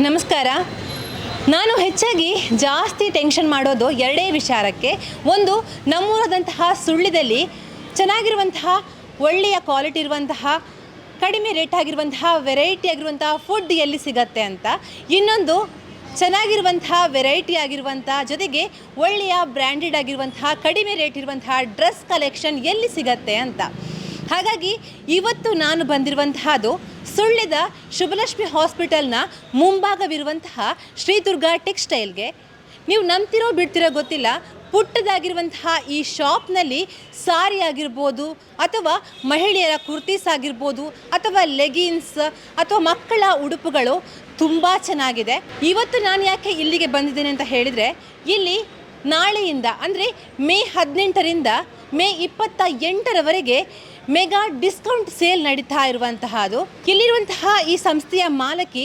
ನಮಸ್ಕಾರ. ನಾನು ಹೆಚ್ಚಾಗಿ ಜಾಸ್ತಿ ಟೆನ್ಷನ್ ಮಾಡೋದು ಎರಡೇ ವಿಚಾರಕ್ಕೆ. ಒಂದು, ನಮ್ಮೂರದಂತಹ ಸುಳ್ಳಿದಲ್ಲಿ ಚೆನ್ನಾಗಿರುವಂತಹ, ಒಳ್ಳೆಯ ಕ್ವಾಲಿಟಿ ಇರುವಂತಹ, ಕಡಿಮೆ ರೇಟ್ ಆಗಿರುವಂತಹ ವೆರೈಟಿ ಆಗಿರುವಂತಹ ಫುಡ್ ಎಲ್ಲಿ ಸಿಗತ್ತೆ ಅಂತ. ಇನ್ನೊಂದು, ಚೆನ್ನಾಗಿರುವಂತಹ ವೆರೈಟಿ ಆಗಿರುವಂಥ ಜೊತೆಗೆ ಒಳ್ಳೆಯ ಬ್ರ್ಯಾಂಡೆಡ್ ಆಗಿರುವಂತಹ, ಕಡಿಮೆ ರೇಟ್ ಇರುವಂತಹ ಡ್ರೆಸ್ ಕಲೆಕ್ಷನ್ ಎಲ್ಲಿ ಸಿಗತ್ತೆ ಅಂತ. ಹಾಗಾಗಿ, ಇವತ್ತು ನಾನು ಬಂದಿರುವಂತಹದ್ದು ಸುಳ್ಳ್ಯದ ಶುಭಲಕ್ಷ್ಮಿ ಹಾಸ್ಪಿಟಲ್ನ ಮುಂಭಾಗವಿರುವಂತಹ ಶ್ರೀ ದುರ್ಗಾ ಟೆಕ್ಸ್ಟೈಲ್ಗೆ. ನೀವು ನಂಬ್ತಿರೋ ಬಿಡ್ತಿರೋ ಗೊತ್ತಿಲ್ಲ, ಪುಟ್ಟದಾಗಿರುವಂತಹ ಈ ಶಾಪ್ನಲ್ಲಿ ಸಾರಿ ಆಗಿರ್ಬೋದು ಅಥವಾ ಮಹಿಳೆಯರ ಕುರ್ತೀಸ್ ಆಗಿರ್ಬೋದು ಅಥವಾ ಲೆಗಿನ್ಸ್ ಅಥವಾ ಮಕ್ಕಳ ಉಡುಪುಗಳು ತುಂಬ ಚೆನ್ನಾಗಿದೆ. ಇವತ್ತು ನಾನು ಯಾಕೆ ಇಲ್ಲಿಗೆ ಬಂದಿದ್ದೇನೆ ಅಂತ ಹೇಳಿದರೆ, ಇಲ್ಲಿ ನಾಳೆಯಿಂದ ಅಂದರೆ ಮೇ ಹದಿನೆಂಟರಿಂದ ಮೇ ಇಪ್ಪತ್ತ ಎಂಟರವರೆಗೆ ಮೆಗಾ ಡಿಸ್ಕೌಂಟ್ ಸೇಲ್ ನಡೀತಾ ಇರುವಂತಹದು. ಇಲ್ಲಿರುವಂತಹ ಈ ಸಂಸ್ಥೆಯ ಮಾಲಕಿ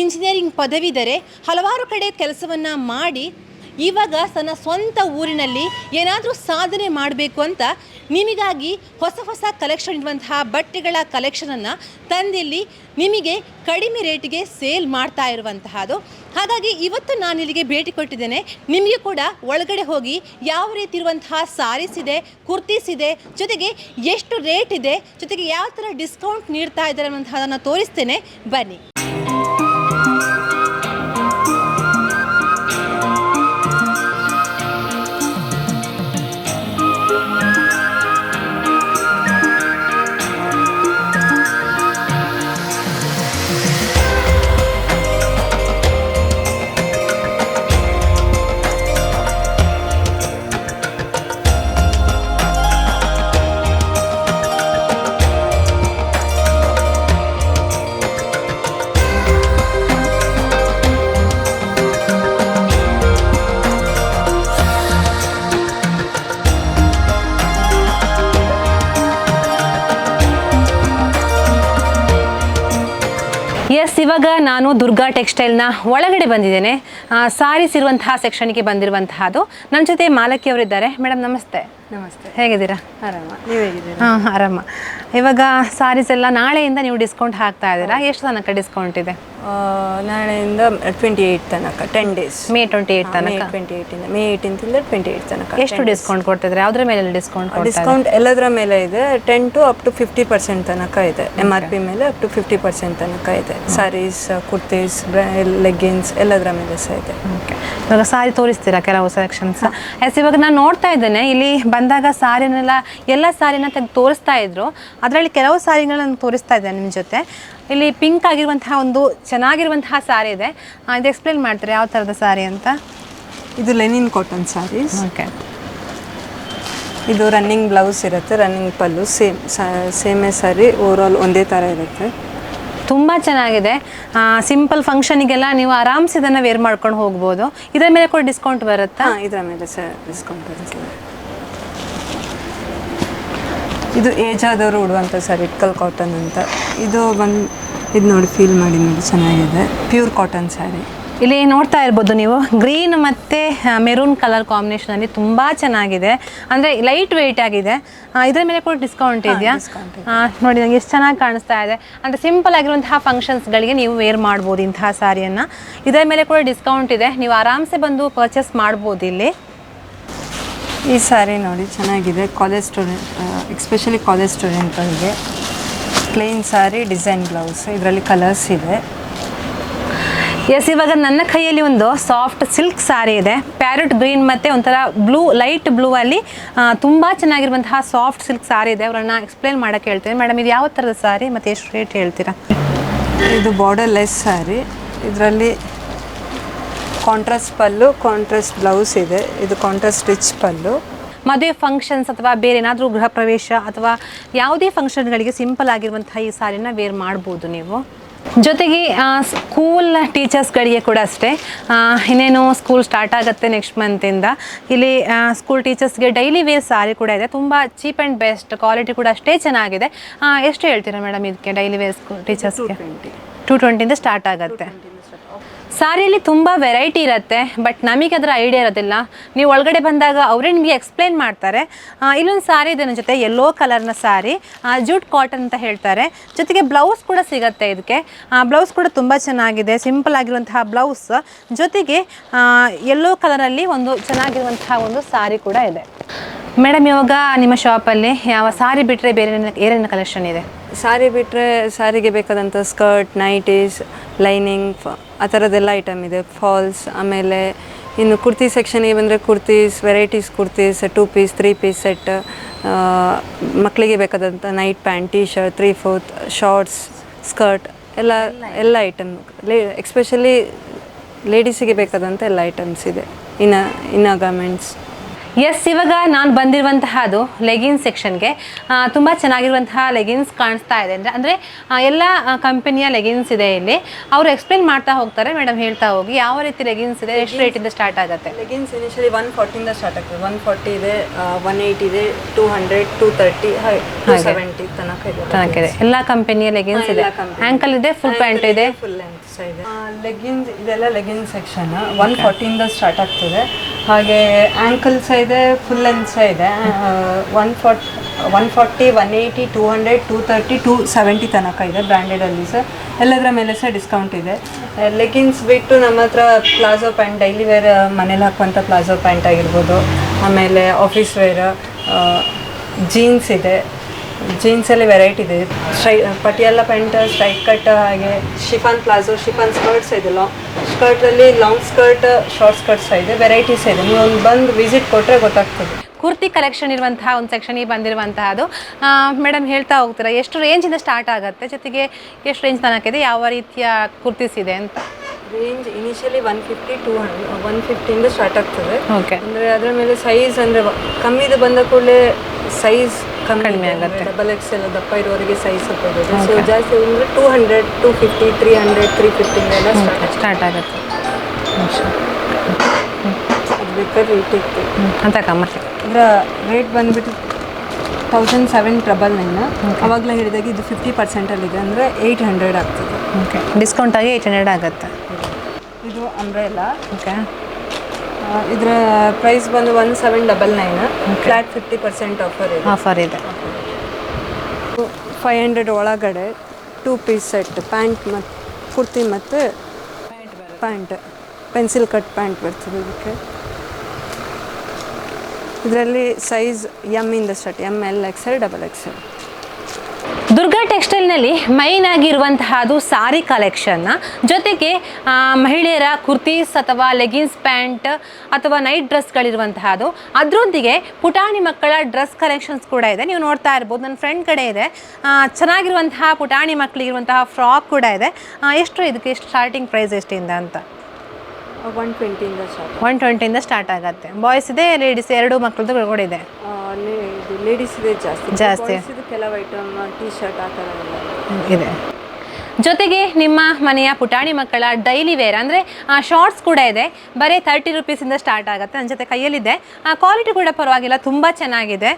ಇಂಜಿನಿಯರಿಂಗ್ ಪದವೀಧರೆ ಹಲವಾರು ಕಡೆ ಕೆಲಸವನ್ನು ಮಾಡಿ, ಇವಾಗ ತನ್ನ ಸ್ವಂತ ಊರಿನಲ್ಲಿ ಏನಾದರೂ ಸಾಧನೆ ಮಾಡಬೇಕು ಅಂತ ನಿಮಗಾಗಿ ಹೊಸ ಹೊಸ ಕಲೆಕ್ಷನ್ ಇರುವಂತಹ ಬಟ್ಟೆಗಳ ಕಲೆಕ್ಷನನ್ನು ತಂದಿಲ್ಲಿ ನಿಮಗೆ ಕಡಿಮೆ ರೇಟಿಗೆ ಸೇಲ್ ಮಾಡ್ತಾ ಇರುವಂತಹದ್ದು ಹಾಗಾಗಿ ಇವತ್ತು ನಾನು ಇಲ್ಲಿಗೆ ಭೇಟಿ ಕೊಟ್ಟಿದ್ದೇನೆ. ನಿಮಗೆ ಕೂಡ ಒಳಗಡೆ ಹೋಗಿ ಯಾವ ರೀತಿ ಇರುವಂತಹ ಸಾರೀಸ್ ಇದೆ, ಕುರ್ತೀಸ್ ಇದೆ, ಜೊತೆಗೆ ಎಷ್ಟು ರೇಟ್ ಇದೆ, ಜೊತೆಗೆ ಯಾವ ಥರ ಡಿಸ್ಕೌಂಟ್ ನೀಡ್ತಾ ಇದ್ದಾರೆ ಅನ್ನುವಂಥದ್ದನ್ನು ತೋರಿಸ್ತೇನೆ. ಬನ್ನಿ. ಎಸ್ ಇವಾಗ ನಾನು ದುರ್ಗಾ ಟೆಕ್ಸ್ಟೈಲ್ನ ಒಳಗಡೆ ಬಂದಿದ್ದೇನೆ. ಸಾರೀಸ್ ಇರುವಂತಹ ಸೆಕ್ಷನ್ಗೆ ಬಂದಿರುವಂತಹದ್ದು. ನನ್ನ ಜೊತೆ ಮಾಲಕಿ ಅವರಿದ್ದಾರೆ. ಮೇಡಮ್ ನಮಸ್ತೆ. ನಮಸ್ತೆ. ಹೇಗಿದ್ದೀರಾ? ಆರಾಮ. ನೀವು ಹೇಗಿದ್ದೀರಾ? ಹಾಂ ಆರಾಮ. ಇವಾಗ ಸಾರೀಸ್ ಎಲ್ಲ ನಾಳೆಯಿಂದ ನೀವು ಡಿಸ್ಕೌಂಟ್ ಹಾಕ್ತಾ ಇದ್ದೀರಾ? ಎಷ್ಟು ತನಕ ಡಿಸ್ಕೌಂಟ್ ಇದೆ? ನಾಳೆಯಿಂದ ಟ್ವೆಂಟಿ ಏಯ್ಟ್ ತನಕ ten days May twenty eight ತನಕ? ಟ್ವೆಂಟಿ ಏಯ್ಟಿಂದ ಮೇ ಏಯ್ಟಿಂದ ಟ್ವೆಂಟಿ ಏಯ್ಟ್ ತನಕ ಎಷ್ಟು ಡಿಸ್ಕೌಂಟ್ ಕೊಡ್ತಿದ್ರೆ? ಯಾವುದ್ರ ಮೇಲೆ ಡಿಸ್ಕೌಂಟ್ ಡಿಸ್ಕೌಂಟ್ ಎಲ್ಲದರ ಮೇಲೆ ಇದೆ. Ten to up to fifty percent ತನಕ ಇದೆ. ಎಂ ಆರ್ ಪಿ ಮೇಲೆ ಅಪ್ ಟು ಫಿಫ್ಟಿ ಪರ್ಸೆಂಟ್ ತನಕ ಇದೆ. ಸಾರೀಸ್ ಕುರ್ತೀಸ್ ಲೆಗ್ಗಿನ್ಸ್ ಎಲ್ಲದರ ಮೇಲೆ ಸಹ ಇದೆ. ಓಕೆ ಇವಾಗ ಸಾರಿ ತೋರಿಸ್ತೀರಾ ಕೆಲವು ಸೆಲೆಕ್ಷನ್ಸ್ ಎಸ್ ಇವಾಗ ನಾನು ನೋಡ್ತಾ ಇದ್ದೇನೆ. ಇಲ್ಲಿ ಬಂದಾಗ ಸಾರಿನೆಲ್ಲ ಎಲ್ಲ ಸಾರಿನ ತೆಗೆದು ತೋರಿಸ್ತಾ ಇದ್ರು. ಅದರಲ್ಲಿ ಕೆಲವು ಸಾರಿಗಳನ್ನ ತೋರಿಸ್ತಾ ಇದ್ದೇನೆ ನಿಮ್ಮ ಜೊತೆ. ಇಲ್ಲಿ ಪಿಂಕ್ ಆಗಿರುವಂತಹ ಒಂದು ಚೆನ್ನಾಗಿರುವಂತಹ ಸಾರಿ ಇದೆ. ಇದು ಎಕ್ಸ್ಪ್ಲೇನ್ ಮಾಡ್ತಾರೆ? ಯಾವ ಥರದ ಸಾರಿ ಅಂತ? ಇದು ಲೆನಿನ್ ಕಾಟನ್ ಸಾರಿ ಓಕೆ ಇದು ರನ್ನಿಂಗ್ ಬ್ಲೌಸ್ ಇರುತ್ತೆ ರನ್ನಿಂಗ್ ಪಲ್ಲು ಸೇಮ್ ಸೇಮೇ ಸಾರಿ ಓವರಾಲ್ ಒಂದೇ ಥರ ಇರುತ್ತೆ. ತುಂಬ ಚೆನ್ನಾಗಿದೆ. ಸಿಂಪಲ್ ಫಂಕ್ಷನಿಗೆಲ್ಲ ನೀವು ಆರಾಮ್ಸೆ ಇದನ್ನು ವೇರ್ ಮಾಡ್ಕೊಂಡು ಹೋಗ್ಬೋದು. ಇದರ ಮೇಲೆ ಕೂಡ ಡಿಸ್ಕೌಂಟ್ ಬರುತ್ತಾ? ಇದರ ಮೇಲೆ ಸರ್ ಡಿಸ್ಕೌಂಟ್ ಇದು ಏಜ್ ಆದವರು ಉಡುವಂಥ ಸರ್ ಇಟ್ಕಲ್ ಕಾಟನ್ ಅಂತ. ಇದು ಬಂದು ಇದು ನೋಡಿ ಫೀಲ್ ಮಾಡಿ ನೋಡಿ ಚೆನ್ನಾಗಿದೆ. ಪ್ಯೂರ್ ಕಾಟನ್ ಸ್ಯಾರಿ ಇಲ್ಲಿ ನೋಡ್ತಾ ಇರ್ಬೋದು ನೀವು ಗ್ರೀನ್ ಮತ್ತು ಮೆರೂನ್ ಕಲರ್ ಕಾಂಬಿನೇಷನಲ್ಲಿ ತುಂಬ ಚೆನ್ನಾಗಿದೆ. ಅಂದರೆ ಲೈಟ್ ವೆಯ್ಟ್ ಆಗಿದೆ. ಇದರ ಮೇಲೆ ಕೂಡ ಡಿಸ್ಕೌಂಟ್ ಇದೆಯಾ? ನೋಡಿ ನನಗೆ ಎಷ್ಟು ಚೆನ್ನಾಗಿ ಕಾಣಿಸ್ತಾ ಇದೆ. ಅಂದರೆ ಸಿಂಪಲ್ ಆಗಿರುವಂತಹ ಫಂಕ್ಷನ್ಸ್ಗಳಿಗೆ ನೀವು ವೇರ್ ಮಾಡ್ಬೋದು ಇಂತಹ ಸಾರಿಯನ್ನು. ಇದರ ಮೇಲೆ ಕೂಡ ಡಿಸ್ಕೌಂಟ್ ಇದೆ. ನೀವು ಆರಾಮ್ಸೆ ಬಂದು ಪರ್ಚೇಸ್ ಮಾಡ್ಬೋದು ಇಲ್ಲಿ. ಈ ಸಾರಿ ನೋಡಿ ಚೆನ್ನಾಗಿದೆ. ಕಾಲೇಜ್ ಸ್ಟೂಡೆಂಟ್ ಎಕ್ಸ್ಪೆಷಲಿ ಕಾಲೇಜ್ ಸ್ಟೂಡೆಂಟ್ಗಳಿಗೆ ಪ್ಲೇನ್ ಸ್ಯಾರಿ ಡಿಸೈನ್ ಬ್ಲೌಸ್ ಇದರಲ್ಲಿ ಕಲರ್ಸ್ ಇದೆ. ಎಸ್ ಇವಾಗ ನನ್ನ ಕೈಯಲ್ಲಿ ಒಂದು ಸಾಫ್ಟ್ ಸಿಲ್ಕ್ ಸಾರಿ ಇದೆ. ಪ್ಯಾರೆಟ್ ಗ್ರೀನ್ ಮತ್ತು ಒಂಥರ ಬ್ಲೂ ಲೈಟ್ ಬ್ಲೂ ಅಲ್ಲಿ ತುಂಬ ಚೆನ್ನಾಗಿರುವಂತಹ ಸಾಫ್ಟ್ ಸಿಲ್ಕ್ ಸಾರಿ ಇದೆ. ಅವರನ್ನ ಎಕ್ಸ್ಪ್ಲೇನ್ ಮಾಡಕ್ಕೆ ಹೇಳ್ತೀನಿ. ಮೇಡಮ್ ಇದು ಯಾವ ಥರದ ಸಾರಿ ಮತ್ತು ಎಷ್ಟು ರೇಟ್ ಹೇಳ್ತೀರಾ? ಇದು ಬಾರ್ಡರ್ ಲೆಸ್ ಸಾರಿ ಇದರಲ್ಲಿ ಕಾಂಟ್ರಾಸ್ಟ್ ಪಲ್ಲು ಕಾಂಟ್ರಾಸ್ಟ್ ಬ್ಲೌಸ್ ಇದೆ. ಇದು ಕಾಂಟ್ರಾಸ್ಟ್ ರಿಚ್ ಪಲ್ಲು. ಮದುವೆ ಫಂಕ್ಷನ್ಸ್ ಅಥವಾ ಬೇರೆ ಏನಾದರೂ ಗೃಹ ಪ್ರವೇಶ ಅಥವಾ ಯಾವುದೇ ಫಂಕ್ಷನ್ಗಳಿಗೆ ಸಿಂಪಲ್ ಆಗಿರುವಂತಹ ಈ ಸಾರಿನ ವೇರ್ ಮಾಡ್ಬೋದು ನೀವು. ಜೊತೆಗೆ ಸ್ಕೂಲ್ ಟೀಚರ್ಸ್ಗಳಿಗೆ ಕೂಡ ಅಷ್ಟೇ ಇನ್ನೇನು ಸ್ಕೂಲ್ ಸ್ಟಾರ್ಟ್ ಆಗುತ್ತೆ ನೆಕ್ಸ್ಟ್ ಮಂತಿಂದ ಇಲ್ಲಿ ಸ್ಕೂಲ್ ಟೀಚರ್ಸ್ಗೆ ಡೈಲಿ ವೇರ್ ಸಾರಿ ಕೂಡ ಇದೆ. ತುಂಬ ಚೀಪ್ ಆ್ಯಂಡ್ ಬೆಸ್ಟ್ ಕ್ವಾಲಿಟಿ ಕೂಡ ಅಷ್ಟೇ ಚೆನ್ನಾಗಿದೆ. ಎಷ್ಟು ಹೇಳ್ತೀರಾ ಮೇಡಮ್ ಇದಕ್ಕೆ ಡೈಲಿ ವೇರ್ ಸ್ಕೂಲ್ ಟೀಚರ್ಸ್ಗೆ ಟು ಟೂ ಟ್ವೆಂಟಿಯಿಂದ ಸ್ಟಾರ್ಟ್ ಆಗುತ್ತೆ. ಸಾರಿಯಲ್ಲಿ ತುಂಬ ವೆರೈಟಿ ಇರುತ್ತೆ ಬಟ್ ನಮಗೆ ಅದರ ಐಡಿಯಾ ಇರೋದಿಲ್ಲ. ನೀವು ಒಳಗಡೆ ಬಂದಾಗ ಅವರೇ ನಿಮಗೆ ಎಕ್ಸ್ಪ್ಲೈನ್ ಮಾಡ್ತಾರೆ. ಇಲ್ಲೊಂದು ಸಾರಿ ಇದೆ ನನ್ನ ಜೊತೆ ಯೆಲ್ಲೋ ಕಲರ್ನ ಸಾರಿ ಜೂಟ್ ಕಾಟನ್ ಅಂತ ಹೇಳ್ತಾರೆ. ಜೊತೆಗೆ ಬ್ಲೌಸ್ ಕೂಡ ಸಿಗುತ್ತೆ ಇದಕ್ಕೆ ಬ್ಲೌಸ್ ಕೂಡ ತುಂಬ ಚೆನ್ನಾಗಿದೆ ಸಿಂಪಲ್ ಆಗಿರುವಂತಹ ಬ್ಲೌಸ್ ಜೊತೆಗೆ ಯೆಲ್ಲೋ ಕಲರಲ್ಲಿ ಒಂದು ಚೆನ್ನಾಗಿರುವಂತಹ ಒಂದು ಸಾರಿ ಕೂಡ ಇದೆ. ಮೇಡಮ್, ಇವಾಗ ನಿಮ್ಮ ಶಾಪಲ್ಲಿ ಯಾವ ಸಾರಿ ಬಿಟ್ಟರೆ ಬೇರೆ ಏನೇನು ಕಲೆಕ್ಷನ್ ಇದೆ? ಸಾರಿ ಬಿಟ್ಟರೆ ಸಾರಿಗೆ ಬೇಕಾದಂಥ ಸ್ಕರ್ಟ್ ನೈಟೀಸ್ ಲೈನಿಂಗ್ ಆ ಥರದ್ದೆಲ್ಲ ಐಟಮ್ ಇದೆ. ಫಾಲ್ಸ್ ಆಮೇಲೆ ಇನ್ನು ಕುರ್ತಿ ಸೆಕ್ಷನಿಗೆ ಬಂದರೆ kurtis varieties kurtis two piece three piece set ಮಕ್ಕಳಿಗೆ ಬೇಕಾದಂಥ night pant T shirt three fourth shorts skirt ಎಲ್ಲ ಎಲ್ಲ ಐಟಮ್ ಲೇ ಎಕ್ಸ್ಪೆಷಲಿ ಲೇಡೀಸಿಗೆ ಬೇಕಾದಂಥ ಎಲ್ಲ ಐಟಮ್ಸ್ ಇದೆ. ಇನ್ನ ಇನ್ನ ಗಾರ್ಮೆಂಟ್ಸ್ ಎಸ್ ಇವಾಗ ನಾನು ಬಂದಿರುವಂತಹ ಅದು ಲೆಗಿನ್ಸ್ ಸೆಕ್ಷನ್ಗೆ ತುಂಬ ಚೆನ್ನಾಗಿರುವಂತಹ ಲೆಗಿನ್ಸ್ ಕಾಣಿಸ್ತಾ ಇದೆ ಅಂದರೆ ಅಂದರೆ ಎಲ್ಲ ಕಂಪನಿಯ ಲೆಗಿನ್ಸ್ ಇದೆ ಇಲ್ಲಿ. ಅವರು ಎಕ್ಸ್ಪ್ಲೇನ್ ಮಾಡ್ತಾ ಹೋಗ್ತಾರೆ ಮೇಡಮ್ ಹೇಳ್ತಾ ಹೋಗಿ ಯಾವ ರೀತಿ ಲೆಗಿನ್ಸ್ ಇದೆ ಎಷ್ಟು ರೇಟಿಂದ ಸ್ಟಾರ್ಟ್ ಆಗುತ್ತೆ? ಲೆಗಿನ್ಸ್ ಇನಿಷಿಯಲಿ ಒನ್ ಫಾರ್ಟಿಯಿಂದ ಸ್ಟಾರ್ಟ್ ಆಗ್ತದೆ. ಒನ್ ಫಾರ್ಟಿ ಇದೆ ಒನ್ ಏಯ್ಟಿ ಇದೆ two hundred two thirty two ತನಕ ಇದೆ. ಚೆನ್ನಾಗಿದೆ ಎಲ್ಲ ಕಂಪನಿಯ ಲೆಗಿನ್ಸ್ ಇದೆ. ಆಂಕಲ್ ಇದೆ ಫುಲ್ ಪ್ಯಾಂಟ್ ಇದೆ. ಫುಲ್ ಲೆಂತ್ ಇದೆ. ಲೆಗಿನ್ಸ್ ಇದೆಲ್ಲ ಲೆಗಿನ್ಸ್ ಸೆಕ್ಷನ್ ಒನ್ ಫಾರ್ಟಿಯಿಂದ ಸ್ಟಾರ್ಟ್ ಆಗ್ತದೆ. ಹಾಗೆ ಆ್ಯಂಕಲ್ಸ್ ಇದೆ ಫುಲ್ ಲೆಂತ್ಸ್ ಇದೆ one fort one forty one eighty two hundred two thirty two seventy ತನಕ ಇದೆ ಬ್ರ್ಯಾಂಡೆಡಲ್ಲಿ ಸರ್. ಎಲ್ಲದರ ಮೇಲೆ ಸಹ ಡಿಸ್ಕೌಂಟ್ ಇದೆ. ಲೆಗಿನ್ಸ್ ಬಿಟ್ಟು ನಮ್ಮ ಹತ್ರ ಪ್ಲಾಜೋ ಪ್ಯಾಂಟ್ ಡೈಲಿ ವೇರ್ ಮನೇಲಿ ಹಾಕುವಂಥ ಪ್ಲಾಜೋ ಪ್ಯಾಂಟ್ ಆಗಿರ್ಬೋದು. ಆಮೇಲೆ ಆಫೀಸ್ ವೇರ್ ಜೀನ್ಸ್ ಇದೆ. ಜೀನ್ಸಲ್ಲಿ ವೆರೈಟಿ ಇದೆ. ಸ್ಟ್ರೈ ಪಟಿಯಾಲ ಪ್ಯಾಂಟ್ ಸ್ಟ್ರೈಟ್ ಕಟ್ ಹಾಗೆ ಶಿಫಾನ್ ಪ್ಲಾಜೋ ಶಿಫಾನ್ ಸ್ಕರ್ಟ್ಸ್ ಇದೆ ಲಾಂಗ್ ಸ್ಕರ್ಟಲ್ಲಿ ಲಾಂಗ್ ಸ್ಕರ್ಟ್ ಶಾರ್ಟ್ ಸ್ಕರ್ಟ್ಸ್ ಇದೆ. ವೆರೈಟೀಸ್ ಇದೆ. ನೀವು ಒಂದು ಬಂದು ವಿಸಿಟ್ ಕೊಟ್ಟರೆ ಗೊತ್ತಾಗ್ತದೆ. ಕುರ್ತಿ ಕಲೆಕ್ಷನ್ ಇರುವಂತಹ, ಒಂದು ಸೆಕ್ಷನಿಗೆ ಬಂದಿರುವಂತಹದ್ದು ಮೇಡಮ್ ಹೇಳ್ತಾ ಹೋಗ್ತೀರಾ, ಎಷ್ಟು ರೇಂಜಿಂದ ಸ್ಟಾರ್ಟ್ ಆಗುತ್ತೆ? ಜೊತೆಗೆ ಎಷ್ಟು ರೇಂಜ್ ತನಕ ಇದೆ? ಯಾವ ರೀತಿಯ ಕುರ್ತೀಸ್ ಇದೆ ಅಂತ? Range initially one fifty two hundred one ಫಿಫ್ಟಿಯಿಂದ start ಆಗ್ತದೆ. ಓಕೆ ಅಂದರೆ ಅದರ ಮೇಲೆ ಸೈಜ್ ಅಂದರೆ ಕಮ್ಮಿದು ಬಂದ ಕೂಡಲೇ ಸೈಜ್ ಕಡಿಮೆ ಕಮ್ಮಿ ಆಗುತ್ತೆ. ಡಬಲ್ ಎಕ್ಸ್ ಎಲ್ಲ ದಪ್ಪ ಇರೋರಿಗೆ ಸೈಜ್ ಸ್ವಲ್ಪ ಇದೆ ಸೊ ಜಾಸ್ತಿ ಅಂದರೆ two hundred two fifty three hundred three ಫಿಫ್ಟಿಂದೆಲ್ಲ start start ಆಗುತ್ತೆ. ಅದು ಬೇಕಾದ್ರೆ ರೇಟ್ ಇತ್ತು ಅಂತ ಕಮ್ಮತ್ತೆ. ಇದರ ರೇಟ್ ಬಂದುಬಿಟ್ಟು ತೌಸಂಡ್ ಸೆವೆನ್ ಟ್ರಬಲ್ ನೈನ್ ಅವಾಗಲೇ ಹೇಳಿದಾಗ ಇದು ಫಿಫ್ಟಿ ಪರ್ಸೆಂಟಲ್ಲಿದೆ ಅಂದರೆ ಏಯ್ಟ್ ಹಂಡ್ರೆಡ್ ಆಗ್ತದೆ. ಓಕೆ ಡಿಸ್ಕೌಂಟ್ ಆಗಿ ಏಯ್ಟ್ ಹಂಡ್ರೆಡ್ ಆಗುತ್ತೆ. ಇದು ಅಂಬ್ರೆಲಾ ಓಕೆ. ಇದರ ಪ್ರೈಸ್ ಬಂದು one seven double nine flat fifty percent offer ಇದೆ. ಆಫರ್ ಇದೆ. ಫೈವ್ ಹಂಡ್ರೆಡ್ ಒಳಗಡೆ ಟೂ ಪೀಸ್ ಸೆಟ್ ಪ್ಯಾಂಟ್ ಮತ್ತು ಕುರ್ತಿ ಮತ್ತು ಪ್ಯಾಂಟ್ ಪೆನ್ಸಿಲ್ ಕಟ್ ಪ್ಯಾಂಟ್ ಬರ್ತದೆ ಇದಕ್ಕೆ. ಇದರಲ್ಲಿ ಸೈಜ್ ಎಂ ಇಂದ start M L X L double XL Durga ಟೆಕ್ಸ್ಟೈಲ್ನಲ್ಲಿ main ಆಗಿರುವಂತಹದ್ದು ಸಾರಿ ಕಲೆಕ್ಷನ್ನ ಜೊತೆಗೆ ಮಹಿಳೆಯರ ಕುರ್ತೀಸ್ ಅಥವಾ ಲೆಗಿನ್ಸ್ ಪ್ಯಾಂಟ್ ಅಥವಾ ನೈಟ್ ಡ್ರೆಸ್ಗಳಿರುವಂತಹದ್ದು ಅದರೊಂದಿಗೆ ಪುಟಾಣಿ ಮಕ್ಕಳ ಡ್ರೆಸ್ ಕಲೆಕ್ಷನ್ಸ್ ಕೂಡ ಇದೆ. ನೀವು ನೋಡ್ತಾ ಇರ್ಬೋದು ನನ್ನ ಫ್ರೆಂಡ್ ಕಡೆ ಇದೆ. ಚೆನ್ನಾಗಿರುವಂತಹ ಪುಟಾಣಿ ಮಕ್ಕಳಿಗಿರುವಂತಹ ಫ್ರಾಕ್ ಕೂಡ ಇದೆ. ಎಷ್ಟು ಇದಕ್ಕೆ ಎಷ್ಟು ಸ್ಟಾರ್ಟಿಂಗ್ ಪ್ರೈಸ್ ಎಷ್ಟಿಂದ ಅಂತ? ಒನ್ ಟ್ವೆಂಟಿಯಿಂದ ಒನ್ ಟ್ವೆಂಟಿಯಿಂದ ಸ್ಟಾರ್ಟ್ ಆಗುತ್ತೆ. ಬಾಯ್ಸ್ ಇದೆ ಲೇಡೀಸ್ ಎರಡು ಮಕ್ಕಳದ್ದು ಕೂಡ ಇದೆ. ಇದು ಲೇಡೀಸ್ ಇದೆ ಜಾಸ್ತಿ. ಜಾಸ್ತಿ. Boys ಇದು ಕೆಲವು ಐಟಮ್ ಟೀ ಶರ್ಟ್ ಆ ಥರ ಎಲ್ಲ ಇದೆ. ಜೊತೆಗೆ ನಿಮ್ಮ ಮನೆಯ ಪುಟಾಣಿ ಮಕ್ಕಳ ಡೈಲಿ ವೇರ್ ಅಂದರೆ ಶಾರ್ಟ್ಸ್ ಕೂಡ ಇದೆ. ಬರೀ ತರ್ಟಿ ರುಪೀಸಿಂದ ಸ್ಟಾರ್ಟ್ ಆಗುತ್ತೆ. ನನ್ನ ಜೊತೆ ಕೈಯಲ್ಲಿದೆ. ಕ್ವಾಲಿಟಿ ಕೂಡ ಪರವಾಗಿಲ್ಲ, ತುಂಬ ಚೆನ್ನಾಗಿದೆ.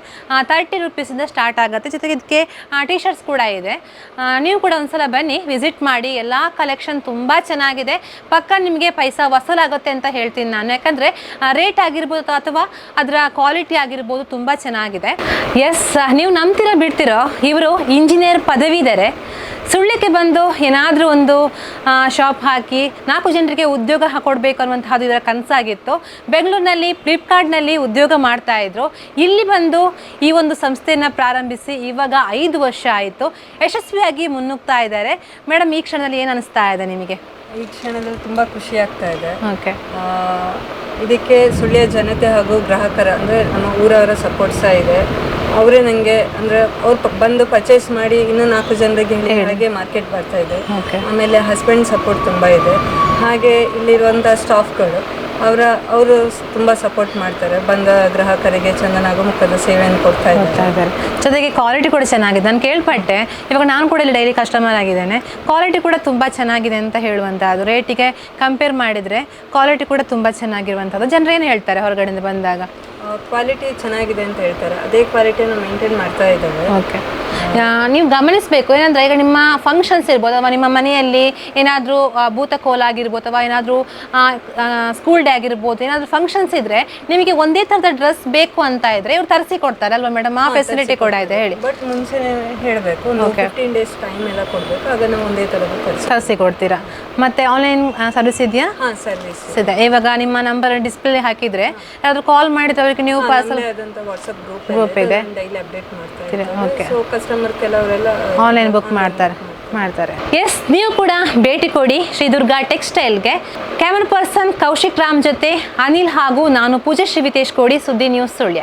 ತರ್ಟಿ ರುಪೀಸಿಂದ ಸ್ಟಾರ್ಟ್ ಆಗುತ್ತೆ. ಜೊತೆಗೆ ಇದಕ್ಕೆ ಟಿ ಶರ್ಟ್ಸ್ ಕೂಡ ಇದೆ. ನೀವು ಕೂಡ ಒಂದ್ಸಲ ಬನ್ನಿ ವಿಸಿಟ್ ಮಾಡಿ. ಎಲ್ಲ ಕಲೆಕ್ಷನ್ ತುಂಬ ಚೆನ್ನಾಗಿದೆ. ಪಕ್ಕ ನಿಮಗೆ ಪೈಸಾ ವಸೂಲಾಗುತ್ತೆ ಅಂತ ಹೇಳ್ತೀನಿ ನಾನು. ಯಾಕಂದರೆ ರೇಟ್ ಆಗಿರ್ಬೋದು ಅಥವಾ ಅದರ ಕ್ವಾಲಿಟಿ ಆಗಿರ್ಬೋದು ತುಂಬ ಚೆನ್ನಾಗಿದೆ. ಎಸ್ ನೀವು ನಂಬ್ತಿರೋ ಬಿಡ್ತಿರೋ? ಇವರು ಇಂಜಿನಿಯರ್ ಪದವೀಧರೆ. ಸುಳ್ಳಿಕ್ಕೆ ಬಂದು ಏನಾದರೂ ಒಂದು ಶಾಪ್ ಹಾಕಿ ನಾಲ್ಕು ಜನರಿಗೆ ಉದ್ಯೋಗ ಕೊಡಬೇಕು ಅನ್ನುವಂಥದ್ದು ಇದರ ಕನಸಾಗಿತ್ತು. ಬೆಂಗಳೂರಿನಲ್ಲಿ ಫ್ಲಿಪ್ಕಾರ್ಟ್ನಲ್ಲಿ ಉದ್ಯೋಗ ಮಾಡ್ತಾ ಇದ್ರು. ಇಲ್ಲಿ ಬಂದು ಈ ಒಂದು ಸಂಸ್ಥೆಯನ್ನು ಪ್ರಾರಂಭಿಸಿ ಇವಾಗ ಐದು ವರ್ಷ ಆಯಿತು. ಯಶಸ್ವಿಯಾಗಿ ಮುನ್ನುಗ್ತಾ ಇದ್ದಾರೆ. ಮೇಡಮ್ ಈ ಕ್ಷಣದಲ್ಲಿ ಏನು ಅನಿಸ್ತಾ ಇದೆ ನಿಮಗೆ? ಈ ಕ್ಷಣದಲ್ಲಿ ತುಂಬ ಖುಷಿ ಆಗ್ತಾ ಇದೆ. ಓಕೆ. ಇದಕ್ಕೆ ಸುಳ್ಯ ಜನತೆ ಹಾಗೂ ಗ್ರಾಹಕರ ಅಂದರೆ ನಮ್ಮ ಊರವರ ಸಪೋರ್ಟ್ ಸಹ ಇದೆ. ಅವರೇ ನನಗೆ ಅಂದರೆ ಅವ್ರು ಬಂದು ಪರ್ಚೇಸ್ ಮಾಡಿ ಇನ್ನೂ ನಾಲ್ಕು ಜನರಿಗೆ ಹೇಳಿ ಹಾಗೆ ಮಾರ್ಕೆಟ್ ಬರ್ತಾ ಇದೆ. ಆಮೇಲೆ ಹಸ್ಬೆಂಡ್ ಸಪೋರ್ಟ್ ತುಂಬ ಇದೆ. ಹಾಗೆ ಇಲ್ಲಿರುವಂಥ ಸ್ಟಾಫ್ಗಳು ಅವರ ಅವರು ತುಂಬ ಸಪೋರ್ಟ್ ಮಾಡ್ತಾರೆ. ಬಂದ ಗ್ರಾಹಕರಿಗೆ ಚಂದನಾಗೋ ಮುಖದ ಸೇವೆಯನ್ನು ಕೊಡ್ತಾ ಇದ್ದಾರೆ. ಇದ್ದಾರೆ. ಜೊತೆಗೆ ಕ್ವಾಲಿಟಿ ಕೂಡ ಚೆನ್ನಾಗಿದೆ. ನಾನು ಕೇಳ್ಪಟ್ಟೆ. ಇವಾಗ ನಾನು ಕೂಡ ಇಲ್ಲಿ ಡೈಲಿ ಕಸ್ಟಮರ್ ಆಗಿದ್ದೇನೆ. ಕ್ವಾಲಿಟಿ ಕೂಡ ತುಂಬ ಚೆನ್ನಾಗಿದೆ ಅಂತ ಹೇಳುವಂಥದ್ದು ರೇಟಿಗೆ ಕಂಪೇರ್ ಮಾಡಿದರೆ ಕ್ವಾಲಿಟಿ ಕೂಡ ತುಂಬ ಚೆನ್ನಾಗಿರುವಂಥದ್ದು ಜನರೇನು ಏನು ಹೇಳ್ತಾರೆ ಹೊರಗಡೆಯಿಂದ ಬಂದಾಗ? ಕ್ವಾಲಿಟಿ ಚೆನ್ನಾಗಿದೆ ಅಂತ ಹೇಳ್ತಾರೆ. ಅದೇ ಕ್ವಾಲಿಟಿಯನ್ನು ಮೇಂಟೈನ್ ಮಾಡ್ತಾ ಇದ್ದಾವೆ. ಓಕೆ ನೀವು ಗಮನಿಸಬೇಕು ಏನಂದ್ರೆ ಈಗ ನಿಮ್ಮ ಫಂಕ್ಷನ್ಸ್ ಇರ್ಬೋದು ಅಥವಾ ನಿಮ್ಮ ಮನೆಯಲ್ಲಿ ಏನಾದರೂ ಭೂತಕೋಲ ಆಗಿರ್ಬೋದು ಅಥವಾ ಏನಾದರೂ ಸ್ಕೂಲ್ ಡೇ ಆಗಿರ್ಬೋದು ಏನಾದರೂ ಫಂಕ್ಷನ್ಸ್ ಇದ್ರೆ ನಿಮಗೆ ಒಂದೇ ಥರದ ಡ್ರೆಸ್ ಬೇಕು ಅಂತ ಇದ್ರೆ ಇವ್ರು ತರಿಸಿ ಕೊಡ್ತಾರೆ ಅಲ್ವಾ ಮೇಡಮ್ ಆ ಫೆಸಿಲಿಟಿ ಕೂಡ ಇದೆ ಹೇಳಿ. ಬಟ್ ಮುಂಚೆ ಹೇಳಬೇಕು ಫಿಫ್ಟೀನ್ ಡೇಸ್ ಟೈಮ್ ಎಲ್ಲ ಕೊಡಬೇಕು ಅದನ್ನು ಒಂದೇ ಥರದ ತರಿಸಿ. ಕೊಡ್ತೀರಾ ಮತ್ತೆ ಆನ್ಲೈನ್ ಸರ್ವಿಸ್ ಇದೆಯಾ? ಸರ್ವಿಸ್ ಇದೆ. ಇವಾಗ ನಿಮ್ಮ ನಂಬರ್ ಡಿಸ್ಪ್ಲೇ ಹಾಕಿದ್ರೆ ಯಾರಾದ್ರೂ ಕಾಲ್ ಮಾಡಿದ್ರೆ ಅವರಿಗೆ ನೀವು ಪಾರ್ಸಲ್ ವಾಟ್ಸಪ್ ಗ್ರೂಪ್ ಇದೆ. ಡೈಲಿ ಅಪ್ಡೇಟ್ ಮಾಡ್ತಾರೆ ಓಕೆ ಕಸ್ಟಮರ್ ಕಸ್ಟಮರ್ ಕೆಲವರೆಲ್ಲ ಆನ್ಲೈನ್ ಬುಕ್ ಮಾಡ್ತಾರೆ ಮಾಡ್ತಾರೆ. ಎಸ್ ನೀವು ಕೂಡ ಭೇಟಿ ಕೊಡಿ ಶ್ರೀ ದುರ್ಗಾ ಟೆಕ್ಸ್ಟೈಲ್ಗೆ. ಕ್ಯಾಮರಾ ಪರ್ಸನ್ ಕೌಶಿಕ್ ರಾಮ್ ಜೊತೆ ಅನಿಲ್ ಹಾಗೂ ನಾನು ಪೂಜಾ ಶ್ರೀವಿತೇಶ್ ಕೋಡಿ ಸುದ್ದಿ ನ್ಯೂಸ್ ಸುಳ್ಯ.